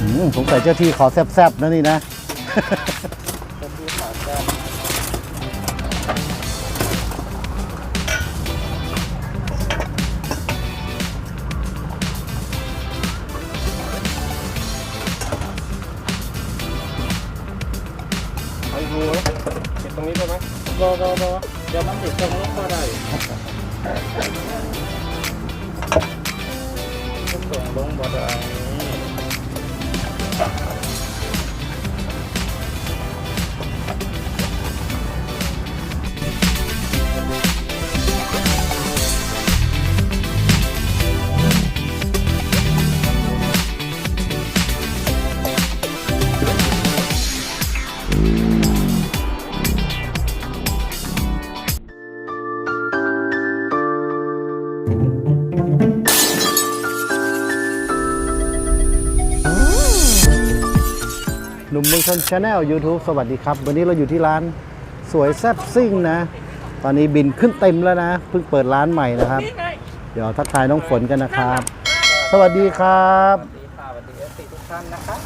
อืมสงสัยเจ้าที่ขอแซบๆนะนี่นะเจ้าที่ขอแจ้งเอาอีกรูนะเก็บตรงนี้ได้ไหมรอรอรอเดี๋ยวมันติดตรงนี้ก็ได้ส่งลงบ่ได้ นุ่มเมืองชนชาแนล YouTube สวัสดีครับ วันนี้เราอยู่ที่ร้านสวยแซ่บซิ่งนะ ตอนนี้บินขึ้นเต็มแล้วนะเพิ่งเปิดร้านใหม่นะครับ เดี๋ยวทักทายน้องฝนกันนะครับ สวัสดีครับสวัสดีค่ะสวัสดีเอฟซีทุกท่านนะครับ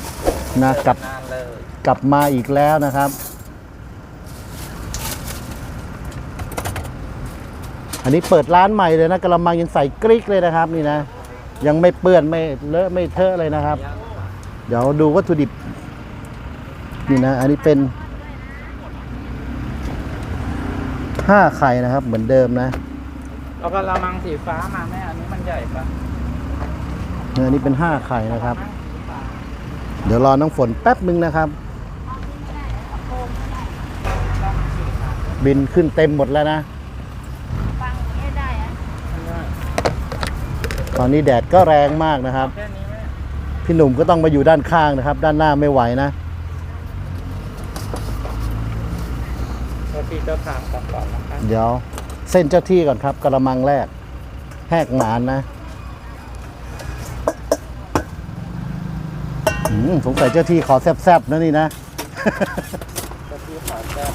นะกลับนานเลยกลับมาอีกแล้วนะครับ อันนี้เปิดร้านใหม่เลยนะกระมังยังใส่กริกเลยนะครับนี่นะ ยังไม่เปื้อนไม่เลอะไม่เทอะเลยนะครับ เดี๋ยวดูวัตถุดิบ นี่นะ อันนี้เป็นห้าไข่นะครับ เหมือนเดิมนะเอากระมังสีฟ้ามาแม่อันนี้มันใหญ่ปะเนื้ออันนี้เป็นห้าไข่นะครับ เดี๋ยวรอน้องฝนแป๊บหนึ่งนะครับ บินขึ้นเต็มหมดแล้วนะฟังไม่ได้อะตอนนี้แดดก็แรงมากนะครับแค่นี้ไหมพี่หนุ่มก็ต้องมาอยู่ด้านข้างนะครับ ด้านหน้าไม่ไหวนะ จ้าที่เจ้าทางก่อนก่อนนะครับเดี๋ยวเส้นเจ้าที่ก่อนครับกระมังแรกแหกหมานนะอืมสงสัยเจ้าที่ขอแซบๆนะนี่นะ เจ้าที่ขอแจ้ง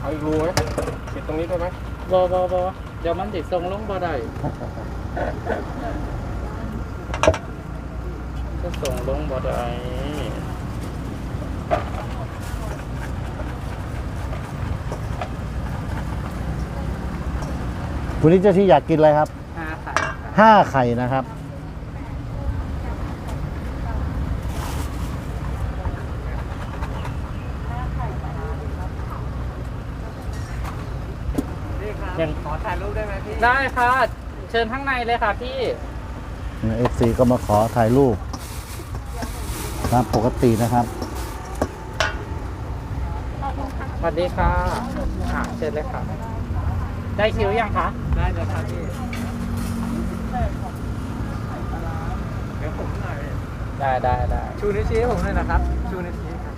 เอาอีกรูไหมเก็บตรงนี้ ได้ไหมรอรอรอเดี๋ยวมันติดทรงลงบ่ได้จะส่งลงบ่ได้คุณนี่เจ้าที่อยากกินอะไรครับ ห้าค่ะห้าไข่นะครับ ยังขอ ถ่ายรูปได้ไหมพี่ ได้ค่ะ เชิญข้างในเลยค่ะพี่ เอฟซีก็มาขอถ่ายรูปตามปกตินะครับ สวัสดีค่ะอ่าเชิญเลยค่ะ ได้คิวยังคะ ได้แล้วครับพี่เดี๋ยวผมหน่อยได้ได้ได้ชูนิ้วชี้ให้ผมหน่อยนะครับ ชูนิ้วชี้ครับ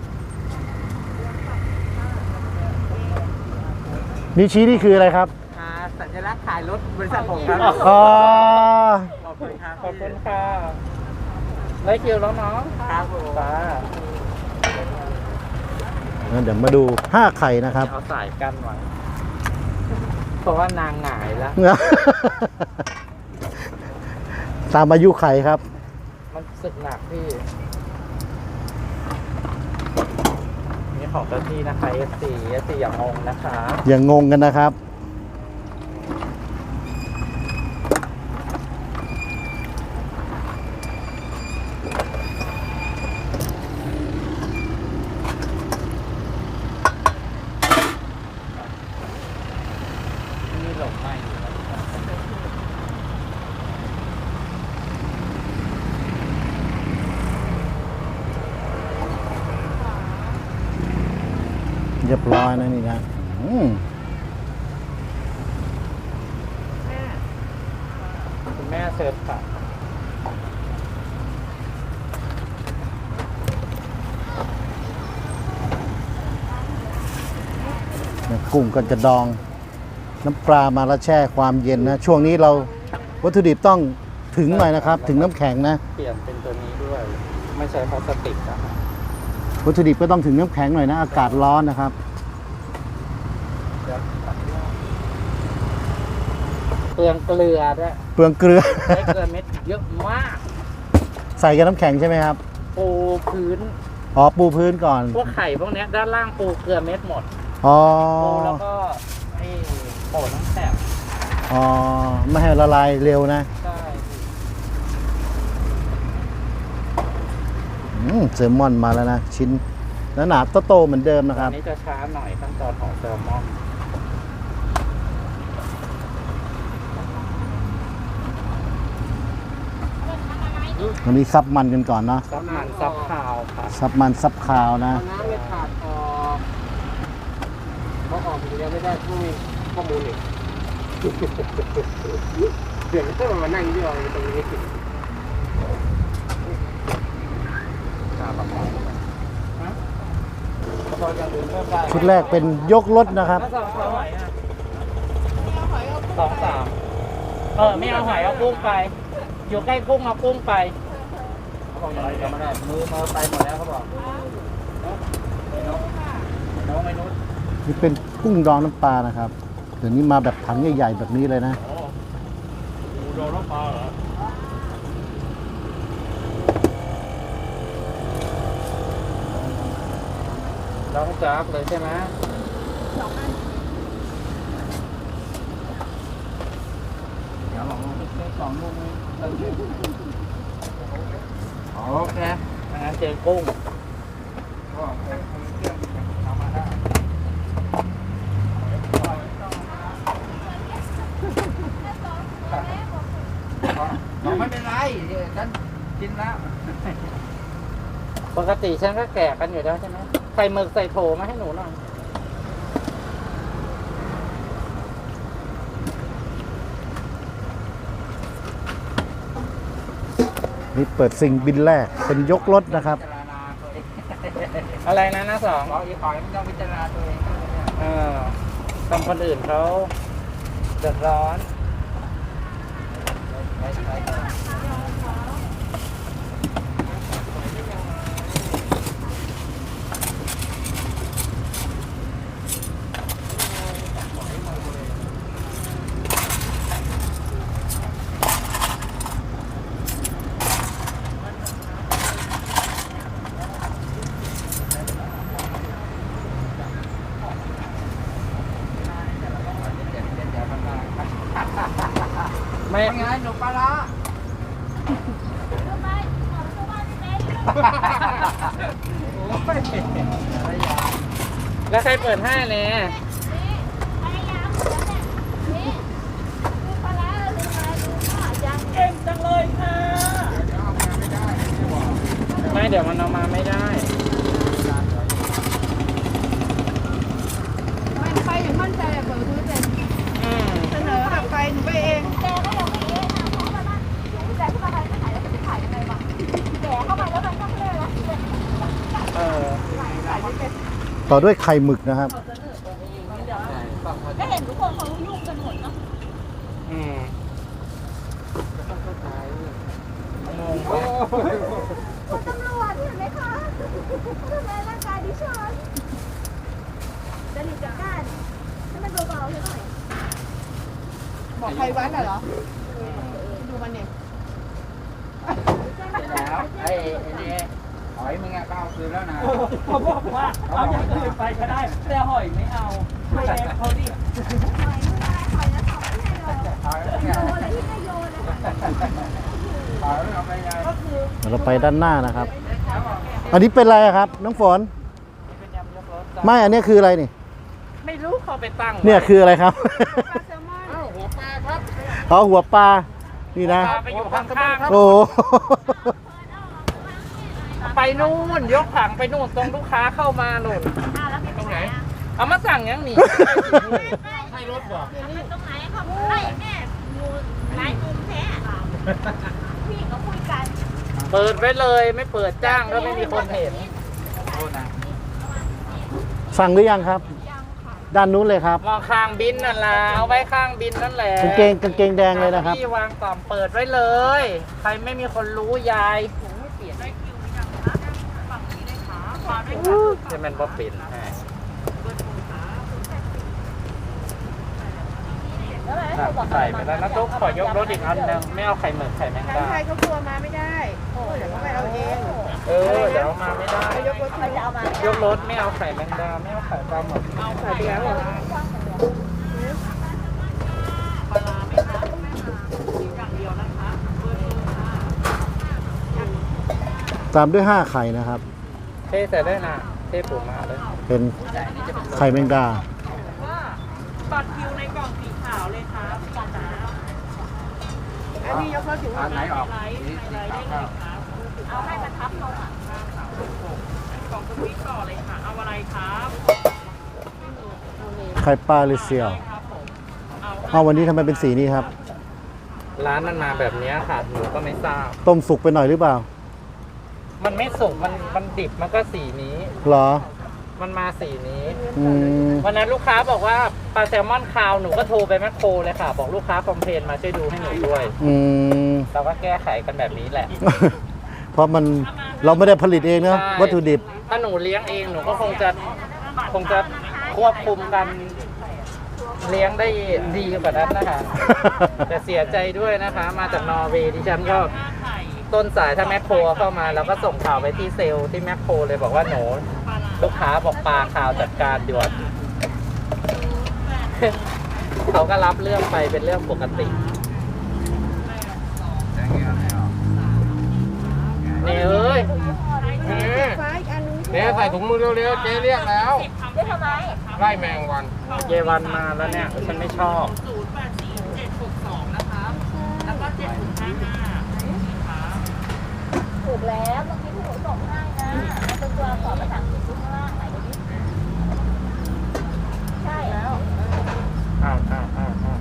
นี่ชี้นี่คืออะไรครับอ่าสัญ ลักษณ์ขายรถบริษัทผมครับอ๋อ ขอบคุณครับขอบคุณค่ะได้คิวแล้วเนาะครับผมจ้างั้นเดี๋ยวมาดูห้าไข่นะครับ เอาสายกันไว้เพราะว่านางหงายแล้ว ตามอายุไข่ครับ มันสึกหนักพี่ นี่ของเจ้าที่นะคะ F4 F4 อย่างงงนะคะ อย่างงงกันนะครับ นี่หลบไม่อยู่แล้ว เรียบร้ อยนะนี่นะอืมคุณแม่เสิร์ฟค่ะเนี่ยกุ้งก็จะดอง น้ำปลามาแล้วแช่ความเย็นนะ ช่วงนี้เราวัตถุดิบต้องถึงหน่อยนะครับ ถึงน้ำแข็งนะ เปลี่ยนเป็นตัวนี้ด้วย ไม่ใช้พลาสติกอะค่ะเววัตถุดิบก็ต้องถึงน้ำแข็งหน่อยนะ อากาศร้อนนะครับ เปลืองเกลือด้วยเปลืองเกลือ ใช้เกลือเม็ดเยอะมากใส่กับน้ำแข็งใช่ไหมครับ ปูพื้นอ๋อปูพื้นก่อน พวกไข่พวกเนี้ยด้านล่างปูเกลือเม็ดหมดอ๋อ ปูแล้วก็ไอ้โป่น้ำแข็งอ๋อ ไม่ให้ละลายเร็วนะใช่อืมเซลมอนมาแล้วนะ ชิ้นแล้วหนาโตๆเหมือนเดิมนะคอัรันบ นี้จะช้าหน่อยขั้นตอนของแซลมอน วันนี้ซับมันกันก่อนเนาะซับมันซับขาวค่ะซับมันซับคาวนะน้ำไม่ขาดออกเพราะออกยังไม่ได้ข้อมูลข้อมูลอีกเดี๋ยวก็มานั่งที่เราตรงนี้พอจะดื่มเพิ่มได้ชุดแรกเป็นยกรถนะครับแล้วสองสองหอยอะสองสามเออไม่เอาหอยเอากุ้งไป อยู่ใกล้กุ้งเอากุ้งไป เขาบอกอะไรจะไม่ได้มือมือไปหมดแล้วเขาบอกน้องไม่นุษนี่เป็นกุ้งดองน้ำปลานะครับเดี๋ยวนี้มาแบบถังใหญ่ๆแบบนี้เลยนะโดนน้ำปลาเหรอน้องจับเลยใช่ไหมเดี๋ยวลองสองลูกนี้ โอเคงั้นเจอกุ้งก็เอาเครื่องทำมาได้บอกไม่เป็นไรฉันกินแล้ว ปกติฉันก็แก่กันอยู่แล้วใช่ไหมใส่หมึกใส่โถมาให้หนูหน่อย นี่เปิดซิงบินแรกเป็นยกรถนะครับ อะไรนะน้าสองเราอีกขอยมันต้องพิจารณาตัวเองเออทำคนอื่นเขาเดือดร้อน แล้วใครเปิดให้เนี่ยไม่เดี๋ยวมันเอามาไม่ได้ ไม่ไปอย่างมั่นใจอะเปิดพื้นเลย อืม เสนอแบบไปหนูไปเองแกก็ยังไม่เองนะเพราะว่ามันอยู่แต่ที่มาถ่ายถ่ายแล้วจะถ่ายยังไงวะแกเข้าไปแล้วมันก็ไม่ได้แล้ว เออ ต่อด้วยไข่หมึกนะครับ ก็เห็นทุกคนเขายุ่งกันหมดเนาะอืมงงไปคุณตำรวจเห็นไหมคะทำร้ายร่างกายดิฉันจะหลีกจากการให้มันเบาๆหน่อยบอกใครวัดอะเหรอ ดูมันเนี่ยแล้วไอ้ไอ้นี่หอยมึงอะก็เอาคืนแล้วนะเขาบอกว่าเอาอย่าง ไปก็ได้ แต่หอยไม่เอาไม่แรงเขาดิหน่อยไม่ได้หน่อยนะสองไม่ได้เลยหอยไม่โยเอานเลยที่ไม่โยเลยหอยไม่เอเราไปด้านหน้านะครับ อันนี้เป็นอะไรครับ น้องฝน ไม่ อันนี้คืออะไรนี่ ไม่รู้เขาไปตั้ง เนี่ยคืออะไรครับเอ้าหัวปลาครับเอาหัวปลา นี่นะ โอ้ ไปนู่นยกถังไปนู่นตรงลูกค้าเข้ามานู่นอ่าแล้วเป็นตรงไหนอะเอามาสั่งยังนี่ให้รถบอกเป็นตรงไหนเขาไอ้แม่งูร้ายมุมแท้พี่เขาคุยกันเปิดไว้เลยไม่เปิดจ้างก็ไม่มีคนเห็นสั่งหรือยังครับ ด้านนู้นเลยครับ มองข้างบินนั่นล่ะเอาไว้ข้างบินนั่นแหละกางเกงกางเกงแดงเลยนะครับ ที่วางต่อมเปิดไว้เลย ใครไม่มีคนรู้ยาย อุ้มันบ่เป็นให้แล้วไหนให้บอกใส่ไปแล้วนะตุ๊กขอยกรถอีกอันหนึงไม่เอาไข่หมึกไข่แมงดาไทยเขากลัวมาไม่ได้เดี๋ยวเขาไปเอาเองเออเดี๋ยวเอามาไม่ได้ยกรถจะเอามายกรถไม่เอาไข่แมงดาไม่เอาไข่ปลาหมึกใส่ไปแล้วเหรอตามด้วย5ไข่นะครับ เทใส่ได้นะเทปูมาเลยเป็นไข่แมงดาบัตรคิวในกล่องสีขาวเลยครับก่อนนะอันนี้ยกรถอยู่ว่าอันไหนออกไลท์ไลท์ได้เลยครับเอาให้มันทับเขาอะกล่องสวิตต่อเลยค่ะ เอาอะไรครับไข่ปลาหรือเซียวครับผมเอาเอาวันนี้ทำไมเป็นสีนี้ครับ ร้านมันมาแบบเนี้ยค่ะหนูก็ไม่ทราบ ต้มสุกไปหน่อยหรือเปล่า มันไม่สุกมันมันดิบมันก็สีนี้ เหรอ มันมาสีนี้ อืม วันนั้นลูกค้าบอกว่าปลาแซลมอนคาวหนูก็โทรไปแมคโครเลยค่ะ บอกลูกค้าคอมเพลนมาช่วยดูให้หนูด้วย อืม เราก็แก้ไขกันแบบนี้แหละ เพราะมันเราไม่ได้ผลิตเองนะใช่ วัตถุดิบ ถ้าหนูเลี้ยงเองหนูก็คงจะคงจะควบคุมกันเลี้ยงได้ดีกว่านั้นนะคะ แต่เสียใจด้วยนะคะ มาจากนอร์เวย์ดิฉันก็ ต้นสายถ้าแมคโครเข้ามาเราก็ส่งข่าวไปที่เซลล์ที่แมคโครเลยบอกว่าหนูลูกค้าบอกปลาข่าวจัดการด่วนเขาก็รับเรื่องไปเป็นเรื่องปกติเนี่ยเอ้ยเนี่ยฟ้าอีกอันนึงเนี่ยใส่ถุงมือเร็วๆเจ๊เรียกแล้วเรียกทำไมไล่แมงวัน เยวันมาแล้วเนี่ย ฉันไม่ชอบ ศูนย์แปดสี่เจ็ดหกสองนะครับ แล้วก็เจ็ดหนึ่งห้าห้าครับ ถูก แล้วเมื่อกี้ที่หนูส่งให้นะมันเป็นตัวอักษรภาษาอังกฤษข้างล่างไหนดูดิใช่แล้ว อ้าวอ้าวอ้าวอ้าว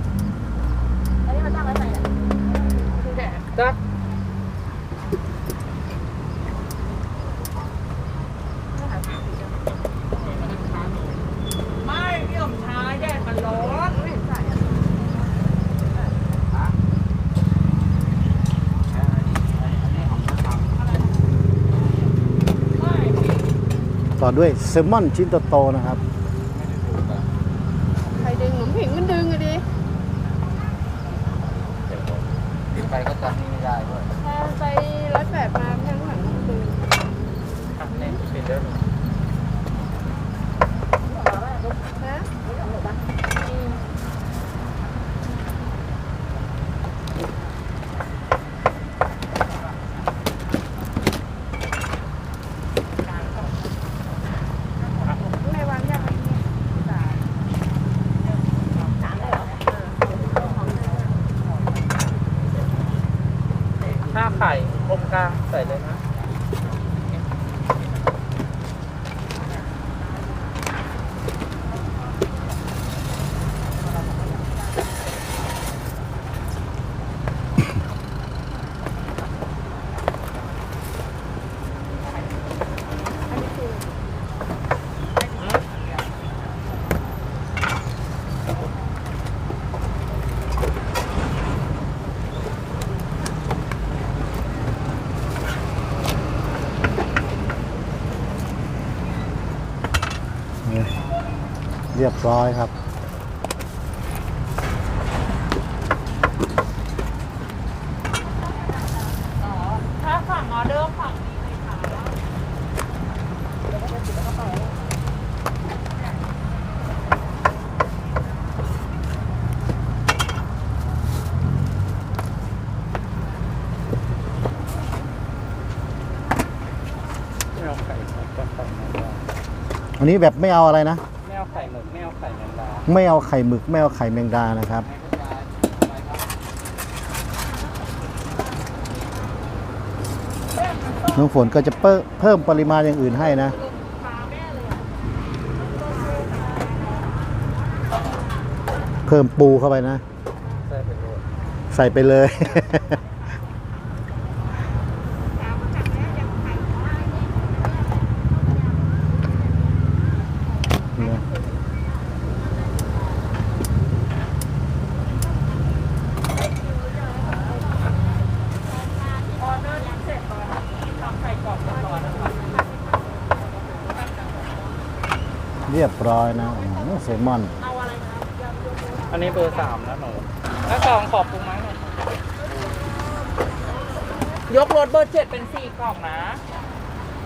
อันนี้มันตั้งไว้ไหนเนี่ย จัก ไม่เรื่องช้าแดดมันร้อน ต่ อด้วยแซลมอนชิ้นโตๆนะครับ ใครดึงหนุ่มผิงมันดึงอะดิ ไปก็จับนี่ไม่ได้ด้วย พอไปร้อยแปดมาข้างหลังมันดึง อะนี่ปิดเด้อ นะในวางยากไหมเนี่ยสาย ห้าไข่อมกลางใส่เลยนะ นี่เรียบร้อยครับถ้าฝั่งออเดอร์ฝั่งนี้เลยค่ะไม่เอาไข่หมึกก็ไข่แมงดาอันนี้แบบไม่เอาอะไรนะ ไม่เอาไข่หมึกไม่เอาไข่แมงดานะครับ น้องฝนก็จะเพิ่มปริมาณอย่างอื่นให้นะเพิ่มปูเข้าไปนะ ใส่ไปเลย ออเดอร์นี้เสร็จตอนนี้ทำใส่กล่องเรียบร้อยแล้วครับ รียบร้อยนะอื้อหือเซลมอนอันนี้เบอร์สามนะหนูแล้วสองขอบปรุงไหมหน่อยยกรถเบอร์เจ็ดเป็นสี่กล่องนะ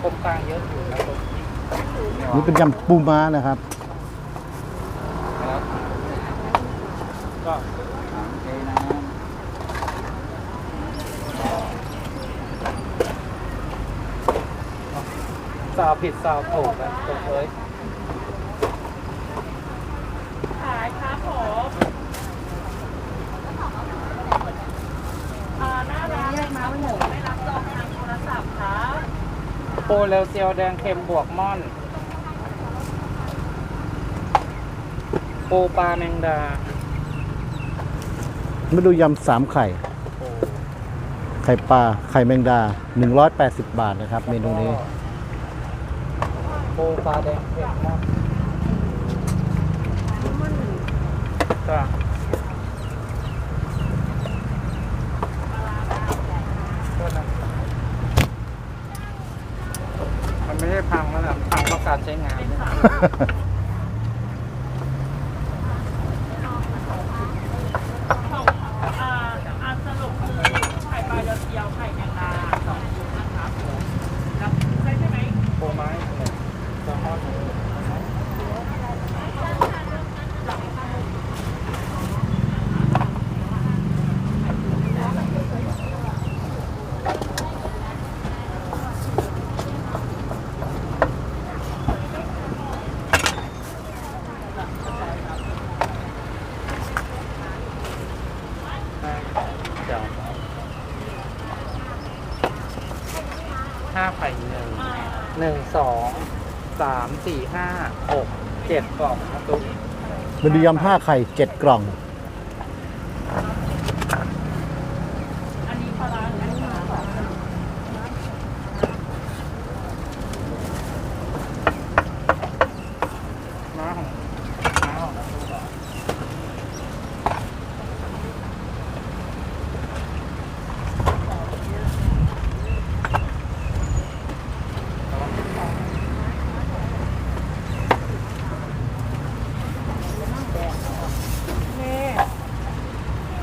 กลมกลางเยอะอยู่นะตัวนี้นี่เป็นยำปูม้านะครับนะครับ ก็เทน้ำสาวผิดสาวถูกนะตัวเอ้ย ขายครับ ผมอ่าหน้าร้านเลยครับผมไม่รับจองทางโทรศัพท์ครับโปรเลวเซียวแดงเค็มบวกม่อนปูปลาแมงดามาดูยำสามไข่ ไข่ปลา ไข่แมงดา 180 บาทนะครับ เมนูนี้ปูปลาแดงเค็มม่อน จ้ะมันไม่ได้พังแล้วนะพังเพราะการใช้งาน อ่าอันสรุปคือไข่ปลาเดียวไข่แมงดาสองชุดนะครับผมรับใช่ใช่ไหม ปูไม้หนึ่งแซลมอนหนึ่ง เดี๋ยว ห้าไข่หนึ่งหนึ่งสองสามสี่ห้าหกเจ็ดกล่องนะตุ๊ก มันดียำห้าไข่เจ็ดกล่อง อันนี้ปลาร้าอันนี้ปลาร้า น้าของน้าของนะตุ๊กเหรอ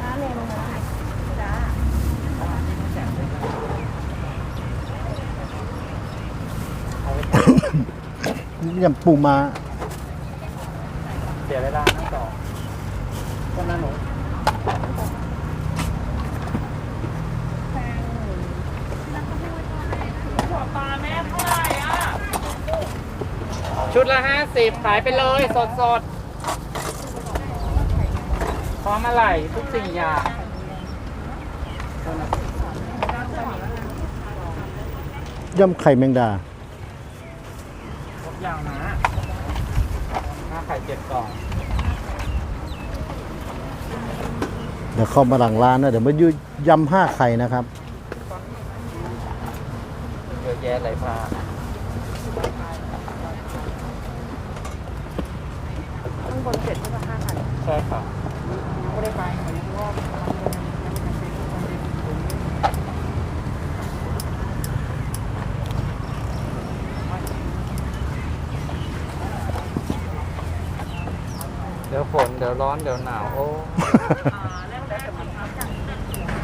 น้ำเมนูนะจ้า ยำปูม้าเสียเวลาทั้งสองคนนั้นหนูหัวปลาแม่เท่าไหร่อะชุดละห้าสิบขายไปเลยสดสดๆพร้อมอะไรทุกสิ่งอย่างคนนั้นยำไข่แมงดา ทุกอย่างนะห้าไข่ เจ็ดกล่องเดี๋ยวเข้ามาหลังร้านนะเดี๋ยวมาดูยำห้าไข่นะครับเยอะแยะเลยพาข้างบนเจ็ดก็จะห้าไข่ใช่ค่ะไม่ได้ไปวันนี้เพราะว่า เดี๋ยวฝนเดี๋ยวร้อนเดี๋ยวหนาวโอ้อ่าแรกแรกๆนะครับ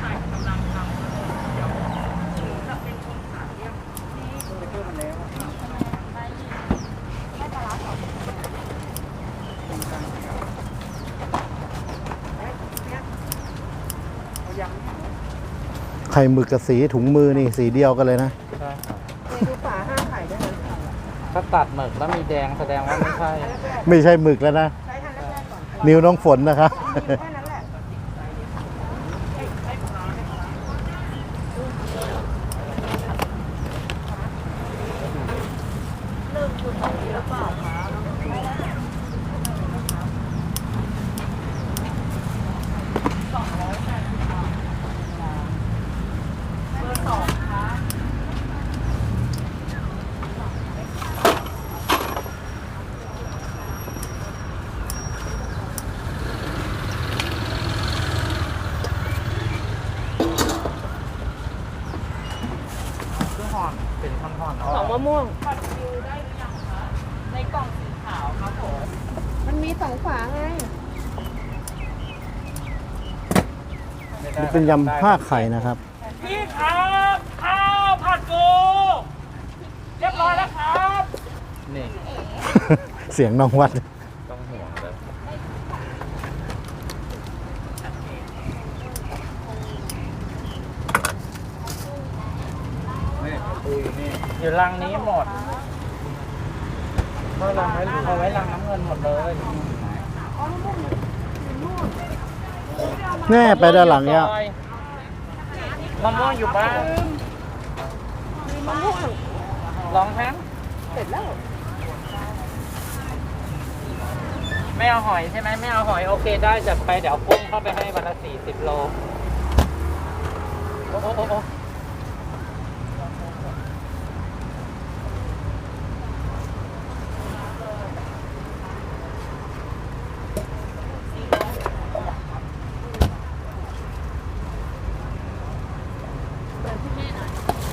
ไข่กำลังทำเดี๋ยวจะเป็นคนขายเรียกไข่หมึกกับสีถุงมือนี่สีเดียวกันเลยนะใช่ค่ะเมนูฝาห้าไข่ได้ไหมถ้าตัดหมึกแล้วมีแดงแสดงว่าไม่ใช่ ไม่ใช่หมึกแล้วนะใช้ทั นิ้วน้องฝนนะครับ แค่นั้นแหละคือห่อนเป็นท่อนๆเนาะสองมะม่วง บัตรคิวได้หรือยังคะ ในกล่องสีขขาวครับผมมันมีสองฝาไง นี่เป็นยำผ้าไข่นะครับ พี่ครับข้าวผัดปูเรียบร้อยแล้วครับ นี่ เสียงน้องวัด ต้องห่วงเลยนี่ ปูอยู่นี่อยู่รังนี้หมดเขารังไว้เอาไว้รังน้ำเงินหมดเลยแน่ไปด้านหลังเนี่ยมะม่วงอยู่บ้านมะม่วงลองทั้งเสร็จแล้ว ไม่เอาหอยใช่ไหมไม่เอาหอยโอเคได้จัดไปเดี๋ยวเอากุ้งเข้าไปให้วันละสี่สิบโล โอ้โอ้โอ้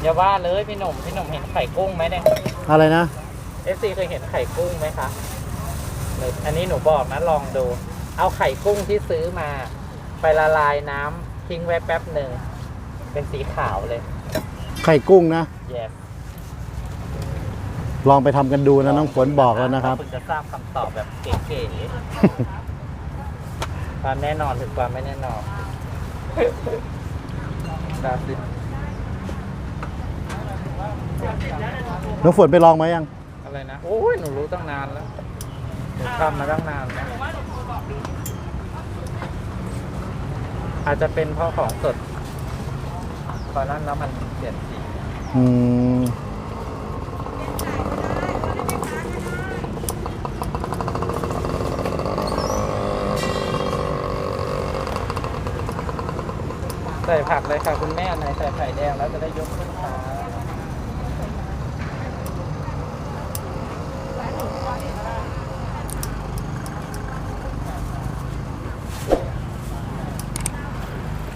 อ้อย่าว่าเลยพี่หนุ่มพี่หนุ่มเห็นไข่กุ้งไหมเนี่ยอะไรนะเอฟซีเคยเห็นไข่กุ้งไหมคะหรืออันนี้หนูบอกนะลองดู เอาไข่กุ้งที่ซื้อมา ไปละลายน้ำทิ้งไว้แป๊บหนึ่งเป็นสีขาวเลยไข่กุ้งนะ yes ลองไปทำกันดูนะน้องฝนบอกแล้วนะครับ คุณจะทราบคำตอบแบบเก๋ๆ ความแน่นอนหรือความไม่แน่นอน ดาสิ น้องฝนไปลองมายัง อะไรนะ โอ้ย หนูรู้ตั้งนานแล้วหนูทำมาตั้งนานแล้วอาจจะเป็นเพราะของสดตอนนั้นแล้วมันเปลี่ยนสีอืมใส่ผักเลยค่ะคุณแม่ไหนใส่ไข่แดงแล้วจะได้ยกขึ้นขา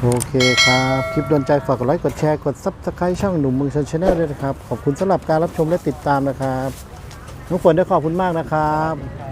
โอเคครับ คลิปโดนใจฝากกดไลค์กดแชร์กด Subscribe ช่องหนุ่มเมืองชนชาแนลด้วยนะครับ ขอบคุณสำหรับการรับชมและติดตามนะครับน้องฝนได้ขอบคุณมากนะครับครับ